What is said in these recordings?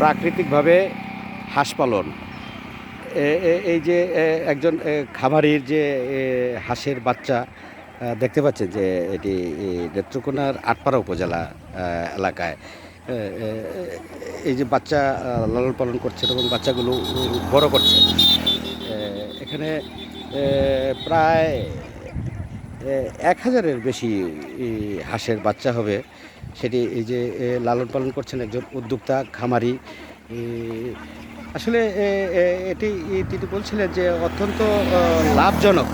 প্রাকৃতিকভাবে হাঁস পালন। এই যে একজন খামারির যে হাঁসের বাচ্চা দেখতে পাচ্ছেন যে এটি নেত্রকোনার আটপাড়া উপজেলা এলাকায়। এই যে বাচ্চা লালন পালন করছেন এবং বাচ্চাগুলো বড় করছেন। এ, এখানে প্রায় এক হাজারের বেশি হাঁসের বাচ্চা হবে। সেটি এই যে লালন পালন করছেন একজন উদ্যোক্তা খামারি। আসলে এটি তিনি বলছিলেন যে অত্যন্ত লাভজনক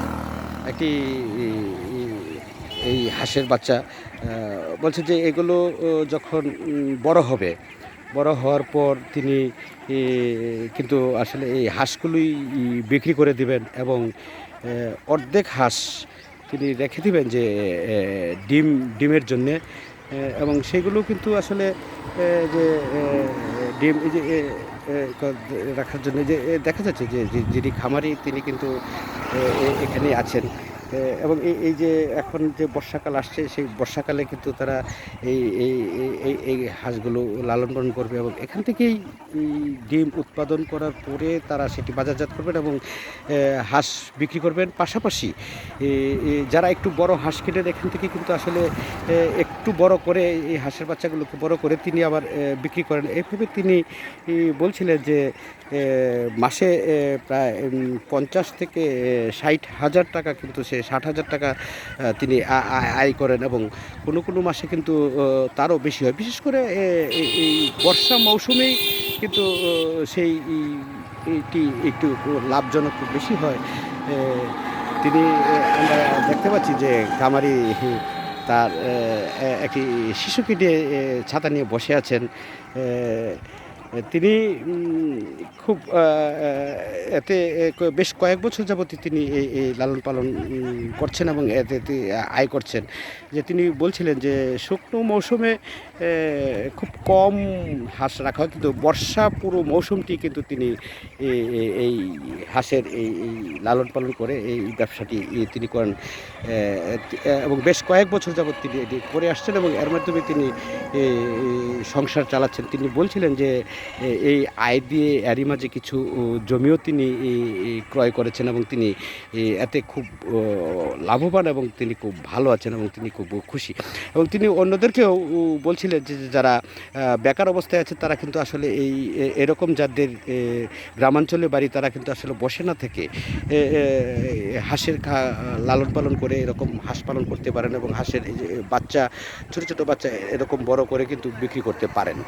একটি এই হাঁসের বাচ্চা। বলছে যে এগুলো যখন বড় হবে, বড় হওয়ার পর তিনি কিন্তু আসলে এই হাঁসগুলোই বিক্রি করে দিবেন এবং অর্ধেক হাঁস তিনি রেখে দেবেন যে ডিম, ডিমের জন্যে। এবং সেগুলো কিন্তু আসলে যে ডিম যে রাখার জন্য যে দেখা যাচ্ছে যে যিনি খামারি, তিনি কিন্তু এখানে আছেন। এবং এই এই যে এখন যে বর্ষাকাল আসছে, সেই বর্ষাকালে কিন্তু তারা এই এই, এই- এই হাঁসগুলো লালন পালন করবে এবং এখান থেকেই ডিম উৎপাদন করার পরে তারা সেটি বাজারজাত করবেন এবং হাঁস বিক্রি করবেন। পাশাপাশি যারা একটু বড় হাঁস কেটেন, এখান থেকে কিন্তু আসলে একটু বড় করে এই হাঁসের বাচ্চাগুলোকে বড় করে তিনি আবার বিক্রি করেন। এইভাবে তিনি বলছিলেন যে মাসে প্রায় পঞ্চাশ থেকে ষাট হাজার টাকা কিন্তু সে ষাট হাজার টাকা তিনি আয় করেন এবং কোনো কোনো মাসে কিন্তু তারও বেশি হয়। বিশেষ করে এই বর্ষা মৌসুমেই কিন্তু সেই এইটি একটু লাভজনক বেশি হয়। তিনি আমরা দেখতে পাচ্ছি যে কামারি তার একটি শিশুকে নিয়ে ছাতা নিয়ে বসে আছেন। তিনি খুব এতে বেশ কয়েক বছর যাবত তিনি এই লালন পালন করছেন এবং এতে আয় করছেন। যে তিনি বলছিলেন যে, শুকনো মৌসুমে খুব কম হাঁস রাখা হয়, কিন্তু বর্ষা পুরো মৌসুমটি কিন্তু তিনি এই হাঁসের, এই লালন পালন করে এই ব্যবসাটি তিনি করেন। এবং বেশ কয়েক বছর যাবত তিনি এটি করে আসছেন এবং এর মাধ্যমে তিনি সংসার চালাচ্ছেন। তিনি বলছিলেন যে এই আয় দিয়ে এরই মাঝে কিছু জমিও তিনি ক্রয় করেছেন এবং তিনি এতে খুব লাভবান এবং তিনি খুব ভালো আছেন এবং তিনি খুব খুশি। এবং তিনি অন্যদেরকেও বলছিলেন যে যারা বেকার অবস্থায় আছে তারা কিন্তু আসলে এই এরকম যাদের গ্রামাঞ্চলে বাড়ি, তারা কিন্তু আসলে বসে না থেকে হাঁসের খা, লালন পালন করে এরকম হাঁস পালন করতে পারেন এবং হাঁসের বাচ্চা, ছোট ছোট বাচ্চা এরকম বড় করে কিন্তু বিক্রি করতে পারেন।